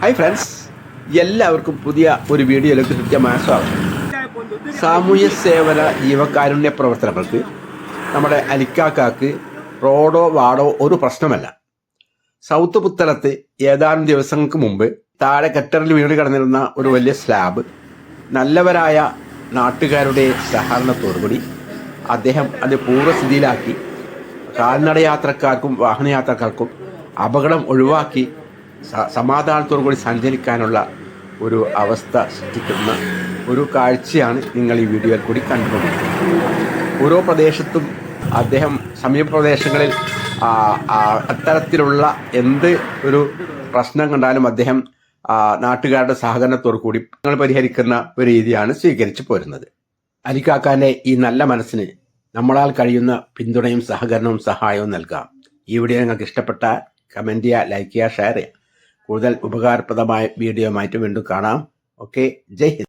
Hi friends എല്ലാവർക്കും പുതിയ ഒരു വീഡിയോയിലേക്ക് കൃത്യമായ സ്വാഗതം. സാമൂഹ്യ സേവന ജീവകാരുണ്യ പ്രവർത്തനങ്ങൾക്ക് നമ്മുടെ അലിക്കാക്കാക്ക് റോഡോ വാടോ ഒരു പ്രശ്നമല്ല. സൗത്ത് പുത്തലത്ത് ഏതാനും ദിവസങ്ങൾക്ക് മുമ്പ് താഴെ കെട്ടറിൽ വീട് കിടന്നിരുന്ന ഒരു വലിയ സ്ലാബ് നല്ലവരായ നാട്ടുകാരുടെ സഹകരണത്തോടുകൂടി അദ്ദേഹം അത് പൂർവസ്ഥിതിയിലാക്കി. കാൽനടയാത്രക്കാർക്കും വാഹനയാത്രക്കാർക്കും അപകടം ഒഴിവാക്കി സമാധാനത്തോടു കൂടി സഞ്ചരിക്കാനുള്ള ഒരു അവസ്ഥ സൃഷ്ടിക്കുന്ന ഒരു കാഴ്ചയാണ് നിങ്ങൾ ഈ വീഡിയോയിൽ കൂടി കണ്ടുകൊണ്ടിരിക്കുന്നത്. ഓരോ പ്രദേശത്തും അദ്ദേഹം സമീപ പ്രദേശങ്ങളിൽ ആ, ആ, അത്തരത്തിലുള്ള എന്ത് ഒരു പ്രശ്നം കണ്ടാലും അദ്ദേഹം നാട്ടുകാരുടെ സഹകരണത്തോടു കൂടി നിങ്ങൾ പരിഹരിക്കുന്ന ഒരു രീതിയാണ് സ്വീകരിച്ചു പോരുന്നത്. അലിക്കാക്കാന്റെ ഈ നല്ല മനസ്സിന് നമ്മളാൽ കഴിയുന്ന പിന്തുണയും സഹകരണവും സഹായവും നൽകാം. ഈ വീഡിയോ നിങ്ങൾക്ക് ഇഷ്ടപ്പെട്ട കമന്റ് ചെയ്യുക ലൈക്ക് ചെയ്യുക ഷെയർ ചെയ്യുക കൂടുതൽ ഉപകാരപ്രദമായ വീഡിയോ വീണ്ടും കാണാം. ഓക്കെ ജയ് ഹിന്ദ്.